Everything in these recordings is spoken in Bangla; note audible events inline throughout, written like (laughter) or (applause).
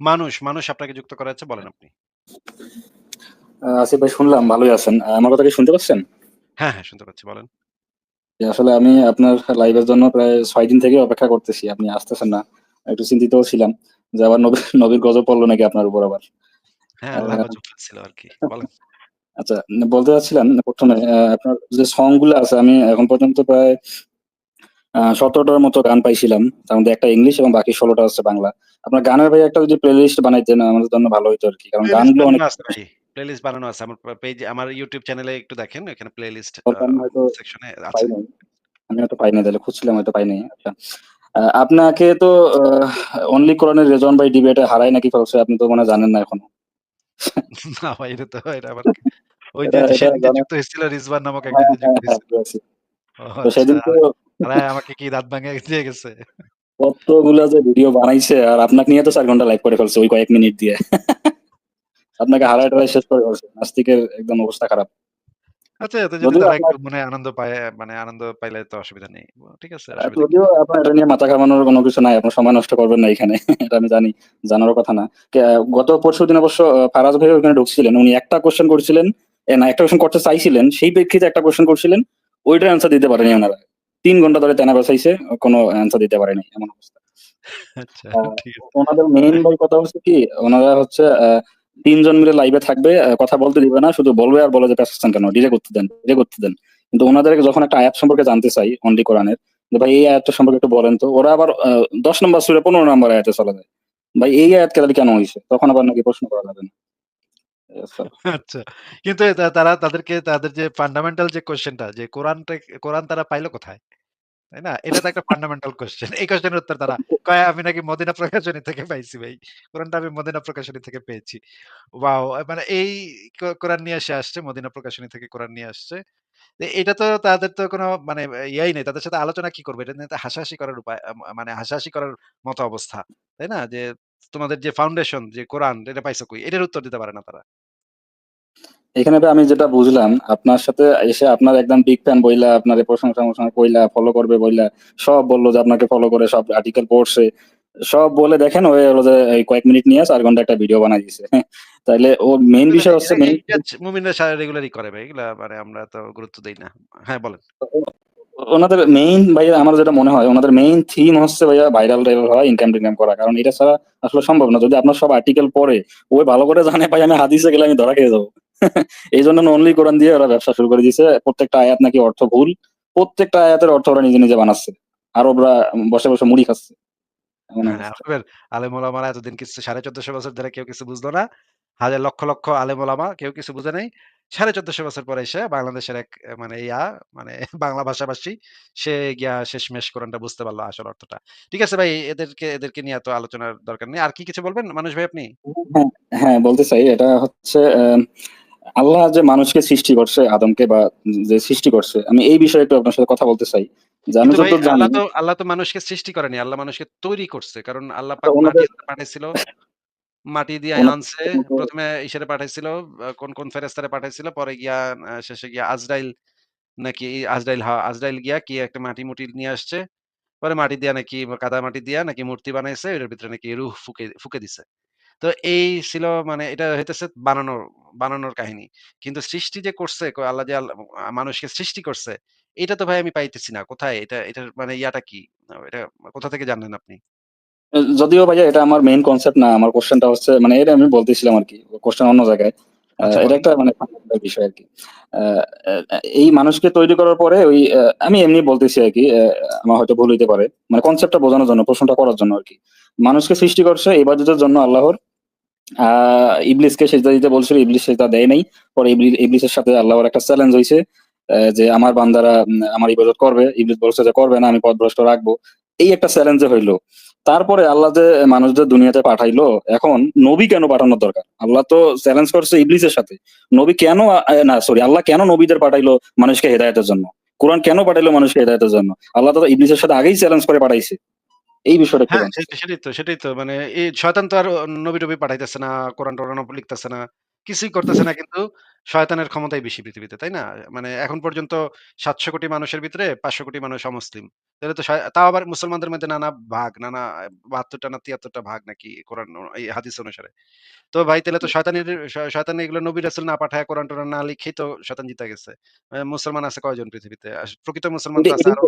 মানুষ, মানুষ আপনাকে যুক্ত করা হয়েছে বলেন আপনি। আ আসিফ ভাই শুনলাম ভালোই আছেন। আমার কথা কি শুনতে পাচ্ছেন? হ্যাঁ, হ্যাঁ শুনতে পাচ্ছি বলেন। আসলে আমি আপনার লাইভের জন্য প্রায় ছয় দিন থেকে অপেক্ষা করতেছি। আপনি আসতেছেন না। একটু চিন্তিতও ছিলাম যে আবার নবী নবীর গজব পড়ল নাকি আপনার উপর আবার। হ্যাঁ, আ আল্লাহ গজব ছিল আরকি। বলেন। আচ্ছা বলতে চাচ্ছিলাম ১ম এ আ আপনার যে সংগুলো আছে আমি এখন পর্যন্ত প্রায় ১৭ মতো গান পাইছিলাম। তার মধ্যে একটা ইংলিশ এবং বাকি ১৬ টা হচ্ছে বাংলা। আপনার গানের ভাই একটা যদি প্লেলিস্ট বানাইতেন আমাদের জন্য ভালো হইতো আরকি। কারণ গানগুলো অনেক। প্লেলিস্ট বানানো আছে। আমার পে পেইজে আমার YouTube চ্যানেলে একটু দেখেন। এখানে প্লেলিস্ট সেকশনে আছে। আমি হয়তো পাই নাই তাহলে খুঁজছিলাম হয়তো পাই নাই। আচ্ছা। আপনাকে তো অনলি কোরআনের রেজন ভাই ডিবেটে হারায় নাকি আপনি তো মনে জানেন না এখনও। না ভাই এটা তো এটা আবার ওই যে জানা যুক্ত হয়েছিল রিজওয়ান নামক হ্যাঁ, একজন যুক্ত হ্যাঁ, হ্যাঁ, হয়েছিল। তো আচ্ছা। সেদিন তো আমাকে কি দাঁত ভাঙে দিয়ে গেছে? কতগুলা যে ভিডিও বানাইছে আর আপনাকে নিয়ে তো ৪ ঘণ্টা লাইভ করে ফেলছে ওই কয়েক মিনিট দিয়ে। আপনাকে হারায় টারায় শেষ করে ফেলছে। নাস্তিকের একদম অবস্থা খারাপ। আচ্ছা এতে যদি যদিও তারা আপনার একটু মনে আনন্দ পায় মানে আনন্দ পাইলে তো অসুবিধা নেই। ঠিক আছে আ অসুবিধা কি? যদিও আপনার এটা নিয়ে মাথা ঘামানোর কোন কিছু নাই। আপনার সময় নষ্ট করবেন না এখানে। এটা আমি জানি। জানারও কথা না। গত পরশুদিন অবশ্য আ ফারাজ ভাইও ওখানে ঢুকছিলেন। উনি একটা কোয়েশ্চেন করছিলেন। না একটা কোয়েশ্চেন করতে চাইছিলেন। সেই প্রেক্ষিতে একটা কোয়েশ্চেন করছিলেন। ওইটার অ্যান্সার দিতে পারেনি উনারা। ৩ ঘণ্টা ধরে তেনা বেসাইছে। কোন অ্যান্সার দিতে পারে নাই। এমন অবস্থা। আচ্ছা। উনাদের মেইন ভাই কথা হচ্ছে কি উনারা হচ্ছে আ ৩ জন মিলে লাইভে থাকবে। কথা বলতে দিবে না। শুধু বলবে আর বলে যে পেঁচাচ্ছেন কেন? ডিরে করতে দেন, ডিরে করতে দেন। কিন্তু উনাদেরকে যখন একটা আয়াত সম্পর্কে জানতে চাই অনলি কোরআনের যে ভাই এই আয়াতটা সম্পর্কে একটু বলেন তো। ওরা আবার ১০ নাম্বার সূরা ১৫ নাম্বার আয়াতে চলে যায়। ভাই এই আয়াত তাহলে কেন হয়েছে তখন আবার নাকি প্রশ্ন করা যাবে না। আচ্ছা। কিন্তু তারা তাদেরকে তাদের যে ফান্ডামেন্টাল যে কোয়েশ্চেনটা যে কোরআনটা কোরআন তারা পাইল কোথায়? তাই না? এটা তো একটা ফান্ডামেন্টাল কোয়েশ্চেন। এই কোয়েশ্চেনের উত্তর তারা কয়, আমি নাকি মদিনা প্রকাশনী থেকে পাইছি ভাই। কোরআনটা আমি মদিনা প্রকাশনী থেকে পেয়েছি। ওয়াও! মানে এই কোরআন নিয়ে সে আসছে, মদিনা প্রকাশনী থেকে কোরআন নিয়ে আসছে। এটা তো তাদের তো কোনো মানে ইয়াই নেই। তাদের সাথে আলোচনা কি করবে? এটা নিয়ে হাসাহাসি করার উপায় মানে হাসাহাসি করার মতো অবস্থা। তাই না? যে তোমাদের যে ফাউন্ডেশন যে কোরআন, এটা পাইছো কই? এটার উত্তর দিতে পারে না তারা। এখানে আমি যেটা বুঝলাম আপনার সাথে এসে আপনার একদম বিগ ফ্যান বইলা আপনারে প্রশংসা-মশংসা কইলা, ফলো করবে বইলা, সব বলল যে আপনাকে ফলো করে সব আর্টিকেল পড়ছে। সব বলে দেখেন ও হলো যে কয়েক মিনিট নিয়ে চার ঘণ্টা একটা ভিডিও বানায় দিছে। (laughs) তাইলে ওর মেইন বিষয় হচ্ছে মুমিনরা সারা রেগুলারই করে ভাই। এগুলা মানে আমরা তো গুরুত্ব দেই না। হ্যাঁ বলেন। ওনাদের মেইন ভাইয়া আমার যেটা মনে হয় ওনাদের মেইন থিম হচ্ছে ভাইয়া ভাইরাল-টাইরাল হওয়া, ইনকাম-টিনকাম করা। কারণ এটা ছাড়া আসলে সম্ভব না। যদি আপনার সব আর্টিকেল পড়ে, ওই ভালো করে জানে ভাই আমি হাদিসে গেলে আমি ধরা খেয়ে যাব। এইজন্য অনলি কোরআন দিয়ে ওরা ব্যবসা শুরু করে দিয়েছে। প্রত্যেকটা আয়াত নাকি অর্থ ভুল। প্রত্যেকটা আয়াতের অর্থ ওরা নিজে, নিজে বানাচ্ছে। আরবরা বসে, বসে মুড়ি খাচ্ছে। হ্যাঁ, অবস্থা। আরবের আলেম ওলামারা এতদিন কিছু ১৪৫০ বছর ধরে কেউ কিছু বুঝলো না। হাজার লক্ষ, লক্ষ আলেম ওলামা কেউ কিছু বুঝে নাই। ১৪৫০ বছর পরে এসে বাংলাদেশের এক মানে ইয়া মানে (laughs) বাংলা ভাষাভাষী সে গিয়া শেষমেশ কোরআনটা বুঝতে পারল আসল অর্থটা। ঠিক আছে ভাই এদেরকে এদেরকে নিয়ে এত আলোচনার দরকার নেই। আর কি কিছু বলবেন মানুষ ভাই আপনি? হ্যাঁ, হ্যাঁ বলতে চাই এটা হচ্ছে অ্যা আল্লাহ যে মানুষকে সৃষ্টি করছে আদমকে বা যে সৃষ্টি করছে আমি এই বিষয়ে একটু আপনার সাথে কথা বলতে চাই। জানি আল্লাহ তো আল্লাহ তো মানুষকে সৃষ্টি করেনি। আল্লাহ মানুষকে তৈরি করছে। কারণ আল্লাহ তো পাক মাটি পাঠাইছিল। মাটি দিয়ে আনছে। ১ম এ ইসারে পাঠাইছিল। কোন, কোন ফেরেশতারে পাঠাইছিল। পরে গিয়া শেষে গিয়া আজরাইল নাকি আজরাইল হা আজরাইল গিয়া কি একটা মাটি-মুটি নিয়ে আসছে। পরে মাটি দিয়া নাকি কাদা মাটি দিয়া নাকি মূর্তি বানাইছে। এটার ভিতরে নাকি রূহ ফুকে ফুকে দিছে। তো এই ছিল মানে এটা হইতেছে বানানোর, বানানোর কাহিনী। কিন্তু সৃষ্টি যে করছে ক আল্লাহ যে মানুষকে সৃষ্টি করছে, এটা তো ভাই আমি পাইতেছি না। কোথায়? এটা এটার মানে ইয়াটা কি? এটা কোথা থেকে জানলেন আপনি? যদিও ভাইয়া এটা আমার মেইন কনসেপ্ট না। আমার কোয়েশ্চেনটা হচ্ছে মানে এটা আমি বলতেছিলাম আর কি কোয়েশ্চেন অন্য জায়গায়। আচ্ছা এটা বলেন। একটা মানে বিষয় আরকি। আ আ এই মানুষকে তৈরি করার পরে ওই আ আমি এমনি বলতেছি আরকি। আ আমার হয়তো ভুল হইতে পারে। মানে কনসেপ্টটা বোঝানোর জন্য, প্রশ্নটা করার জন্য আরকি। মানুষকে সৃষ্টি করছে ইবাদতের জন্য আল্লাহর। ইবলিসকে সিজদা দিতে বলছিল, ইবলিস সিজদা দেয় নাই। পরে ইবলি ইবলিসের সাথে আল্লাহর একটা চ্যালেঞ্জ হয়েছে যে আমার বান্দারা আমার ইবাদত করবে। ইবলিস বলছে যে করবে না, আমি পথভ্রষ্ট রাখব। এই একটা চ্যালেঞ্জ হইল। তারপরে আল্লাহ যে মানুষদের দুনিয়াতে পাঠাইলো, এখন নবী কেন পাঠানোর দরকার? আল্লাহ তো চ্যালেঞ্জ করছে ইবলিসের সাথে। নবী কেন না সরি আল্লাহ কেন নবীদের পাঠাইলো মানুষকে হেদায়তের জন্য? কোরআন কেন পাঠাইলো মানুষকে হেদায়তের জন্য? আল্লাহ তো ইবলিসের সাথে আগেই চ্যালেঞ্জ করে পাঠাইছে। এই বিষয়টা হ্যাঁ। সেটাই তো, সেটাই তো। মানে এই শয়তান তো আর নবী-টবি পাঠাইতেছে না, কোরআন-টোরানও লিখতেছে না। কিছুই করতেছে না কিন্তু শয়তানের ক্ষমতাই বেশি পৃথিবীতে, তাই না? মানে এখন পর্যন্ত ৭০০ কোটি মানুষের ভিতরে ৫০০ কোটি মানুষ অমুসলিম। তাহলে তো তাও আবার মুসলমানদের মধ্যে নানা ভাগ, নানা ৭২ টা না তিয়াত্তরটা ভাগ নাকি কোরআন এই হাদিস অনুসারে। তো ভাই তাহলে তো শয়তানের শয়তান এগুলো নবী রাসূল না পাঠায় কোরআন-টোরান না লিখেই তো শয়তান জিতে গেছে। মুসলমান আছে কয়জন পৃথিবীতে? প্রকৃত মুসলমান তো আছে আরও।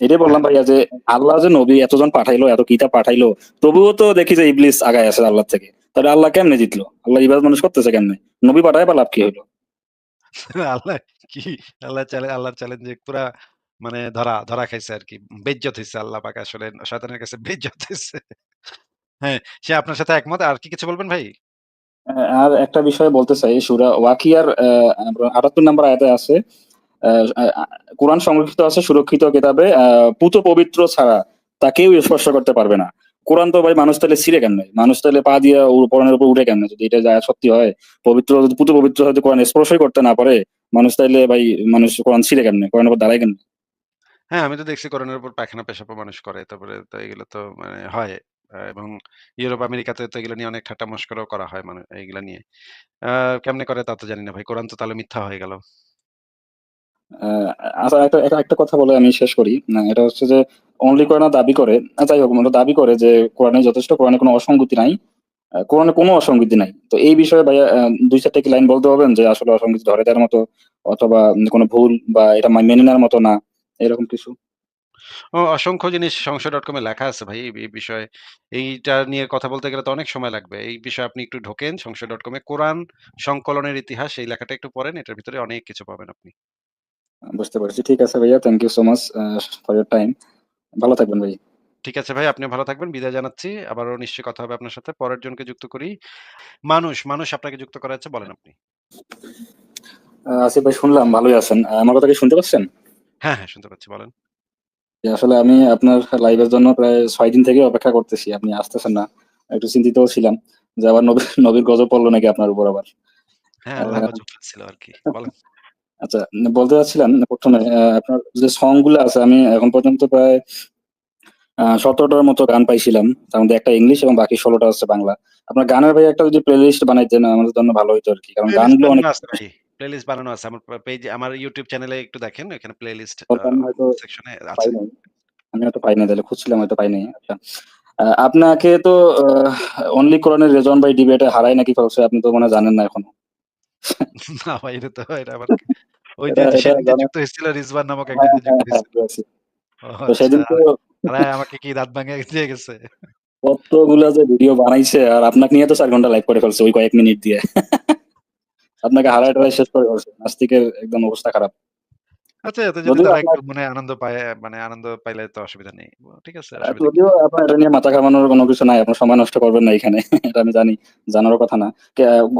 এটাই। বললাম ভাইয়া যে আল্লাহ যে নবী এতজন পাঠাইলো, এত কিতাব পাঠাইলো, তবুও তো দেখি যে ইবলিস আগায় আছে আল্লাহর থেকে। তাহলে আল্লাহ কেমনে জিতলো? আল্লাহ ইবাদত মানুষ করতেছে কেমনে? নবী পাঠায় বা লাভ কি হইল? (laughs) আল্লাহ কি আল্লাহ চ্যালে আল্লাহর চ্যালেঞ্জে পুরা মানে ধরা ধরা খাইছে আরকি। বেইজ্জত হইছে আল্লাহ পাক আসলে শয়তানের কাছে বেইজ্জত হইছে। হ্যাঁ, সে আপনার সাথে একমত। আর কি কিছু বলবেন ভাই? আর একটা বিষয় বলতে চাই সূরা ওয়াকিয়ার ৭৮ নম্বর আয়াতে আছে কোরআন সংরক্ষিত আছে সুরক্ষিত কিতাবে পুত পবিত্র ছাড়া তা কেউ স্পর্শ করতে পারবে না। কোরআন তো ভাই মানুষ তাইলে ছিঁড়ে কেমনে? মানুষ তাইলে পা দিয়ে কোরআনের উপর উঠে কেমনে? যদি এটা যা সত্যি হয়, পবিত্র যদি পুত পবিত্র হয়তো কোরআন স্পর্শই করতে না পারে, মানুষ তাইলে ভাই মানুষ কোরআন ছিঁড়ে কেমনে? কোরআনের উপর দাঁড়ায় কেমনে? হ্যাঁ, আমি তো দেখছি কোরআনের উপর পায়খানা পেশাবও মানুষ করে। তারপরে তো এগুলো তো মানে হয়। এবং ইউরোপ আমেরিকাতে তো এগুলো নিয়ে অনেক ঠাট্টা মশকরাও করা হয় মানে এইগুলা নিয়ে। আ কেমনে করে তা তো জানি না ভাই। কোরআন তো তাহলে মিথ্যা হয়ে গেল। আচ্ছা একটা একটা কথা বলে আমি শেষ করি। এটা হচ্ছে যে অনলি কোরআন দাবি করে যাই হোক ওরা দাবি করে যে কোরআনে যথেষ্ট কোরআনে কোনো অসঙ্গতি নাই। কোরআনে কোনো অসঙ্গতি নাই। তো এই বিষয়ে ভাইয়া ২-৪ কি লাইন বলতে পারবেন যে আসলে অসঙ্গতি ধরে দেওয়ার মতো অথবা কোনো ভুল বা এটা মেনে নেওয়ার মতো না, এরকম কিছু? ও অসংখ্য জিনিস সংশয়.com এ লেখা আছে ভাই এই বিষয়ে। এইটা নিয়ে কথা বলতে গেলে তো অনেক সময় লাগবে। এই বিষয়ে আপনি একটু ঢোকেন সংশয়.com এ কোরআন সংকলনের ইতিহাস এই লেখাটা একটু পড়েন। এটার ভিতরে অনেক কিছু পাবেন আপনি। বুঝতে পারছি ঠিক আছে ভাইয়া। Thank you so much for your time. ভালো থাকবেন ভাই। ঠিক আছে ভাই, আপনিও ভালো থাকবেন। বিদায় জানাচ্ছি। আবারও নিশ্চয়ই কথা হবে আপনার সাথে। পরের জনকে যুক্ত করি। মানুষ, মানুষ আপনাকে যুক্ত করা হচ্ছে বলেন আপনি। আসিফ ভাই শুনলাম ভালোই আছেন। আমার কথা কি শুনতে পাচ্ছেন? হ্যাঁ, হ্যাঁ শুনতে পাচ্ছি বলেন। আসলে আমি আপনার লাইভের জন্য প্রায় ৬ দিন থেকে অপেক্ষা করতেছি। আপনি আসতেছেন না। একটু চিন্তিতও ছিলাম যে আবার নবী নবীর গজব পড়ল নাকি আপনার উপর আবার। হ্যাঁ, ছিল আরকি। বলেন। আচ্ছা বলতে চাচ্ছিলাম ১ম এ আ আপনার যে সংগুলা আছে আমি এখন পর্যন্ত প্রায় সতেরোটার মতো গান পাইছিলাম। তার মধ্যে একটা ইংলিশ এবং বাকি ১৬ টা হচ্ছে বাংলা। আপনার গানের ভাই একটা যদি প্লেলিস্ট বানাইতেন আমাদের জন্য ভালো হইতো আরকি। কারণ প্লেলিস্ট গানগুলো অনেক আছে। প্লেলিস্ট বানানো আছে। আমার পে পেইজে আমার YouTube চ্যানেলে একটু দেখেন। এখানে প্লেলিস্ট সেকশনে আছে। আমি হয়তো পাই নাই তাহলে খুঁজছিলাম হয়তো পাই নাই। আচ্ছা। আপনাকে তো অনলি কোরআনের রেজন ভাই ডিবেটে হারায় নাকি ফেলছে আপনি তো মনে জানেন না এখনও। (laughs) না ভাই এটা তো এটা আবার ওই যে যুক্ত হয়েছিল রিজওয়ান নামক একজন হ্যাঁ, যে হ্যাঁ, যুক্ত হ্যাঁ, হয়েছিল। তো আচ্ছা। সেদিন তো আমাকে কি দাঁত ভাঙিয়ে দিয়ে গেছে? কতগুলা যে ভিডিও বানাইছে আর আপনাকে নিয়ে তো ৪ ঘণ্টা লাইভ করে ফেলছে ওই কয়েক মিনিট দিয়ে। আপনাকে হারায় টারায় শেষ করে ফেলছে। নাস্তিকের একদম অবস্থা খারাপ। আচ্ছা এতে যদি তারা একটু মনে আনন্দ পায় মানে আনন্দ পাইলে তো অসুবিধা নেই। ঠিক আছে? যদিও আপনার এটা নিয়ে মাথা ঘামানোর কোনো কিছু নাই। আপনার সময় নষ্ট করবেন না এখানে। এটা আমি জানি। জানারও কথা না।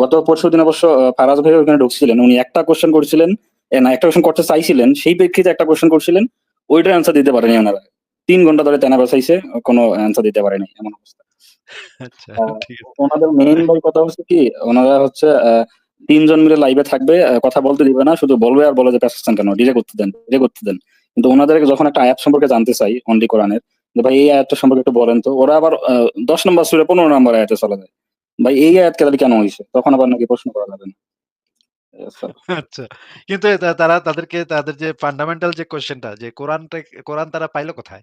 গত পরশুদিন অবশ্য ফারাজ ভাইও ওখানে ঢুকছিলেন। উনি একটা কোয়েশ্চেন করছিলেন, একটা কোয়েশ্চেন করতে চাইছিলেন। সেই প্রেক্ষিতে একটা কোয়েশ্চেন করছিলেন। ওইটার অ্যান্সার দিতে পারেনি ওনারা তিন ঘণ্টা ধরে তেনা বেঁচাইছে। কোনো অ্যান্সার দিতে পারে নাই। এমন অবস্থা। আচ্ছা। ওনাদের মেইন ভাই কথা হচ্ছে কি, ওনারা হচ্ছে ৩ মিলে লাইভে থাকবে। কথা বলতে দিবে না। শুধু বলবে আর বলে যে পেঁচাচ্ছেন কেন? ডিরে করতে দেন, ডিরে করতে দেন। কিন্তু উনাদের যখন একটা আয়াত সম্পর্কে জানতে চাই অনলি কোরআনের, যে ভাই এই আয়াতটা সম্পর্কে একটু বলেন তো। ওরা আবার ১০ নাম্বার সূরা ১৫ নাম্বার আয়াতে চলে যায়। ভাই এই আয়াত তাহলে কেন হয়েছে তখন আবার নাকি প্রশ্ন করা যাবে না। আচ্ছা। কিন্তু তারা তাদেরকে, তাদের যে ফান্ডামেন্টাল যে কোয়েশ্চেনটা যে কোরআনটা কোরআন তারা পাইল কোথায়?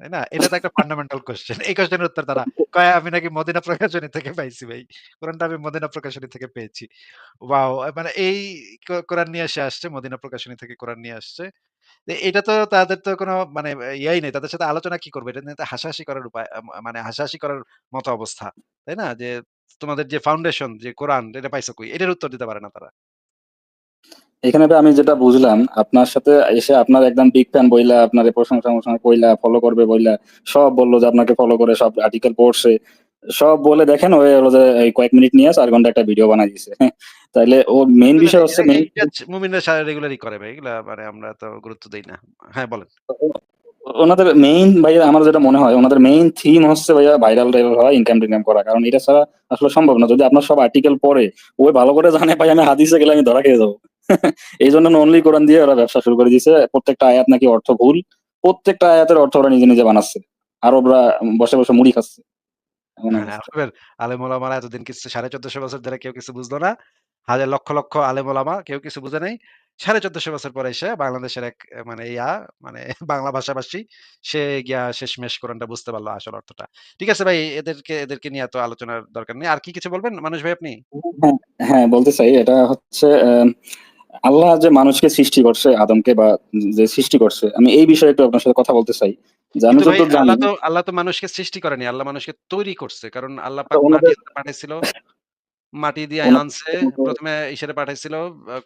তাই না? এটা তো একটা ফান্ডামেন্টাল কোয়েশ্চেন। এই কোয়েশ্চেনের উত্তর তারা কয়, আমি নাকি মদিনা প্রকাশনী থেকে পাইছি ভাই। কোরআনটা আমি মদিনা প্রকাশনী থেকে পেয়েছি। ওয়াও! মানে এই কোরআন নিয়ে সে আসছে, মদিনা প্রকাশনী থেকে কোরআন নিয়ে আসছে। এটা তো তাদের তো কোনো মানে ইয়াই নেই। তাদের সাথে আলোচনা কি করবে? এটা নিয়ে হাসাহাসি করার উপায় মানে হাসাহাসি করার মতো অবস্থা। তাই না? যে তোমাদের যে ফাউন্ডেশন যে কোরআন, এটা পাইছো কই? এটার উত্তর দিতে পারে না তারা। এখানে আমি যেটা বুঝলাম, আপনার সাথে এসে আপনার একদম বিগ ফ্যান বইলা, আপনারে প্রশংসা-মশংসা কইলা, ফলো করবে বইলা, সব বলল যে আপনাকে ফলো করে সব আর্টিকেল পড়ছে। সব বলে দেখেন ও হলো যে কয়েক মিনিট নিয়ে চার ঘণ্টা একটা ভিডিও বানায় দিছে। (laughs) তাইলে ওর মেইন বিষয় হচ্ছে মুমিনরা সারা রেগুলারই করে ভাই। এগুলা মানে আমরা তো গুরুত্ব দেই না। হ্যাঁ বলেন। ওনাদের মেইন ভাইয়া আমার যেটা মনে হয় ওনাদের মেইন থিম হচ্ছে ভাইয়া ভাইরাল-টাইরাল হওয়া, ইনকাম-টিনকাম করা। কারণ এটা ছাড়া আসলে সম্ভব না। যদি আপনার সব আর্টিকেল পড়ে, ওই ভালো করে জানে ভাই আমি হাদিসে গেলে আমি ধরা খেয়ে যাব। এইজন্য অনলি কোরআন দিয়ে ওরা ব্যবসা শুরু করে দিয়েছে প্রত্যেকটা আয়াত নাকি অর্থ ভুল। প্রত্যেকটা আয়াতের অর্থ ওরা নিজে, নিজে বানাচ্ছে। আরবরা বসে, বসে মুড়ি খাচ্ছে। হ্যাঁ, অবস্থা। আপনাদের আলেম ওলামারা এতদিন কিছু 1450 বছর ধরে কেউ কিছু বুঝলো না। হাজার লক্ষ, লক্ষ আলেম ওলামা কেউ কিছু বুঝে নাই। 1450 বছর পরে এসে বাংলাদেশের এক মানে ইয়া মানে (laughs) বাংলা ভাষাভাষী সে গিয়া শেষমেশ কোরআনটা বুঝতে পারল আসল অর্থটা। ঠিক আছে ভাই এদেরকে এদেরকে নিয়ে এত আলোচনার দরকার নেই। আর কি কিছু বলবেন মানুষ ভাই আপনি? হ্যাঁ, হ্যাঁ, বলতে চাই এটা হচ্ছে অ্যা আল্লাহ যে মানুষকে সৃষ্টি করছে আদমকে বা যে সৃষ্টি করছে আমি এই বিষয়ে একটু আপনার সাথে কথা বলতে চাই। জানি আল্লাহ তো আল্লাহ তো মানুষকে সৃষ্টি করেনি। আল্লাহ মানুষকে তৈরি করছে। কারণ আল্লাহ পাক মাটি মাটি দিয়ে আনছে। ১ম এ ইসেরে পাঠাইছিল।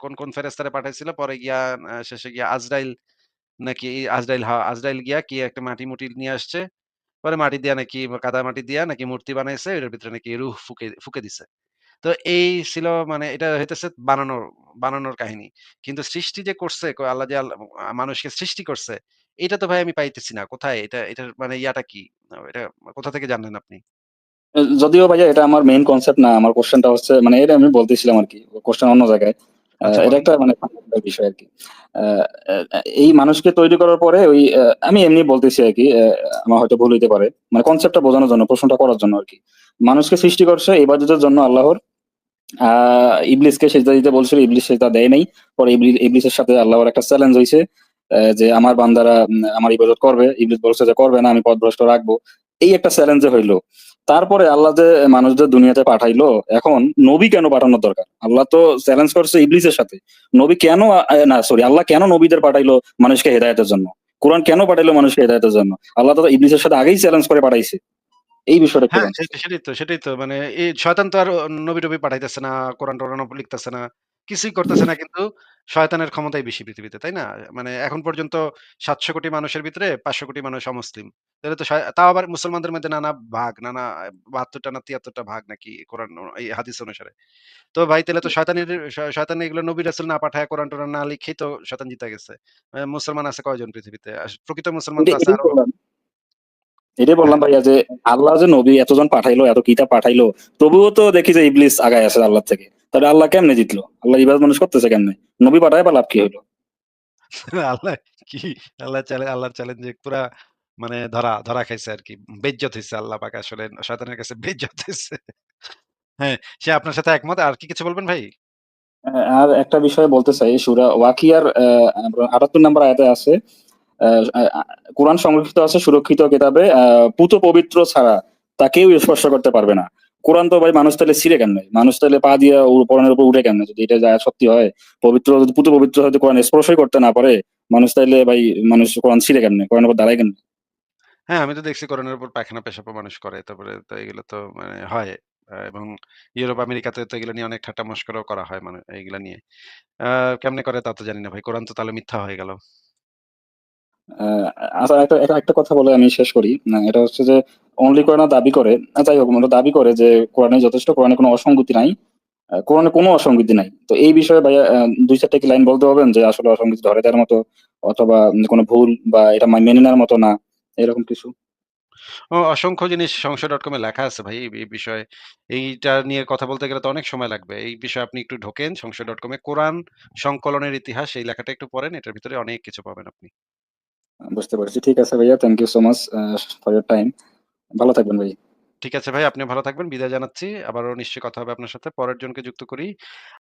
কোন, কোন ফেরেশতারে পাঠাইছিল। পরে গিয়া শেষে গিয়া আজরাইল নাকি আজরাইল হা আজরাইল গিয়া কি একটা মাটি-মুটি নিয়ে আসছে। পরে মাটি দিয়া নাকি কাদা মাটি দিয়া নাকি মূর্তি বানাইছে। এটার ভিতরে নাকি রূহ ফুকে ফুকে দিছে। তো এই ছিল মানে এটা হইতেছে বানানোর, বানানোর কাহিনী। কিন্তু সৃষ্টি যে করছে আল্লাহ যে মানুষকে সৃষ্টি করছে, এটা তো ভাই আমি পাইতেছি না। কোথায়? এটা এটার মানে ইয়াটা কি? এটা কোথা থেকে জানলেন আপনি? যদিও ভাইয়া এটা আমার মেইন কনসেপ্ট না। আমার কোয়েশ্চেনটা হচ্ছে মানে এটা আমি বলতেছিলাম আর কি কোশ্চেন অন্য জায়গায়। আচ্ছা এটা একটা মানে বিষয় আরকি। আ আ এই মানুষকে তৈরি করার পরে ওই আমি এমনি বলতেছি আরকি। অ্যা আমার হয়তো ভুল হইতে পারে। মানে কনসেপ্টটা বোঝানোর জন্য, প্রশ্নটা করার জন্য আর কি মানুষকে সৃষ্টি করছে ইবাদতের জন্য আল্লাহর। ইবলিসকে সিজদা দিতে বলছিল, ইবলিস সিজদা দেয় নাই। পরে ইবলি ইবলিসের সাথে আল্লাহর একটা চ্যালেঞ্জ। অ্যা যে আমার বান্দারা আমার ইবাদত করবে। ইবলিস বলছে যে করবে না, আমি পথভ্রষ্ট রাখব। এই একটা চ্যালেঞ্জ হইল। তারপরে আল্লাহ যে মানুষদের দুনিয়াতে পাঠাইলো, এখন নবী কেন পাঠানোর দরকার? আল্লাহ তো চ্যালেঞ্জ করছে ইবলিসের সাথে। নবী কেন না সরি আল্লাহ কেন নবীদের পাঠাইলো মানুষকে হেদায়তের জন্য? কোরআন কেন পাঠাইলো মানুষকে হেদায়তের জন্য? আল্লাহ তো ইবলিসের সাথে আগেই চ্যালেঞ্জ করে পাঠাইছে। এই বিষয়টা হ্যাঁ, সেটাই, তো, সেটাই তো। মানে এই শয়তান তো আর নবী-টবি পাঠাইতেছে না, কোরআন-টোরানও লিখতেছে না। কিছুই করতেছে না কিন্তু শয়তানের ক্ষমতাই বেশি পৃথিবীতে, তাই না? মানে এখন পর্যন্ত ৭০০ কোটি মানুষের ভিতরে ৫০০ কোটি মানুষ অমুসলিম। তাহলে তো তাও আবার মুসলমানদের মধ্যে নানা ভাগ, নানা ৭২ টা না তিয়াত্তরটা ভাগ নাকি কোরআন এই হাদিস অনুসারে। তো ভাই তাহলে তো শয়তানের শয়তান এগুলো নবী রাসূল না পাঠায় কোরআন-টোরান না লিখেই তো শয়তান জিতে গেছে। মুসলমান আছে কয়জন পৃথিবীতে? প্রকৃত মুসলমান তো আছে আরও। এটাই বললাম ভাইয়া যে আল্লাহ যে নবী এতজন পাঠাইলো, এত কিতাব পাঠাইলো, তবুও তো দেখি যে ইবলিস আগায় আছে আল্লাহ থেকে। তাহলে আল্লাহ কেমনে জিতলো? আল্লাহ ইবাদত মানুষ করতেছে কেমনে? নবী পাঠায় বা লাভ কি হইল? (laughs) আল্লাহ কি আল্লাহ চ্যালে আল্লাহর চ্যালেঞ্জে পুরা মানে ধরা, ধরা খাইছে আরকি। বেইজ্জত হইছে আল্লাহ পাক আসলে শয়তানের কাছে বেইজ্জত হইছে। হ্যাঁ, সে আপনার সাথে একমত। আর কি কিছু বলবেন ভাই? আর একটা বিষয় বলতে চাই সূরা ওয়াকিয়ার অ্যা ৭৮ নম্বর আয়াতে আছে কোরআন সংরক্ষিত আছে সুরক্ষিত কিতাবে পুত পবিত্র ছাড়া তা কেউ স্পর্শ করতে পারবে না। কোরআন তো ভাই মানুষ তাইলে ছিঁড়ে কেমনে? মানুষ তাইলে পা দিয়ে কোরআনের উপর উঠে কেমনে? যদি এটা যে সত্যি হয়, পবিত্র যদি পুত পবিত্র হয়তো কোরআন স্পর্শই করতে না পারে, মানুষ তাইলে ভাই মানুষ কোরআন ছিঁড়ে কেমনে? কোরআনের উপর দাঁড়ায় কেন হ্যাঁ, আমি তো দেখছি কোরআনের উপর পায়খানা পেশাবও মানুষ করে। তারপরে তো এগুলো তো মানে হয়। এবং ইউরোপ আমেরিকাতে তো এগুলো নিয়ে অনেক ঠাট্টা মশকরাও করা হয় মানে এইগুলা নিয়ে। আ কেমনে করে তা তো জানি না ভাই। কোরআন তো তাহলে মিথ্যা হয়ে গেল। আচ্ছা একটা একটা কথা বলে আমি শেষ করি। এটা হচ্ছে যে অনলি কোরআন দাবি করে, যাই হোক ওরা দাবি করে যে কোরআনে যথেষ্ট কোরআনে কোনো অসঙ্গতি নাই। কোরআনে কোনো অসঙ্গতি নাই। তো এই বিষয়ে ভাইয়া আ ২-৪ কি লাইন বলতে পারবেন যে আসলে অসঙ্গতি ধরে দেওয়ার মতো অথবা কোনো ভুল বা এটা মেনে নেওয়ার মতো না, এরকম কিছু? অসংখ্য জিনিস সংশয়.com এ লেখা আছে ভাই এই, বিষয়ে। এইটা নিয়ে কথা বলতে গেলে তো অনেক সময় লাগবে। এই বিষয়ে আপনি একটু ঢোকেন সংশয়.com এ কোরআন সংকলনের ইতিহাস এই লেখাটা একটু পড়েন। এটার ভিতরে অনেক কিছু পাবেন আপনি। বুঝতে পারছি ঠিক আছে ভাইয়া। Thank you so much for your time. ভালো থাকবেন ভাই। ঠিক আছে ভাই, আপনি ভালো থাকবেন। বিদায় জানাচ্ছি। আবারও নিশ্চয়ই কথা হবে আপনার সাথে। পরের জনকে যুক্ত করি।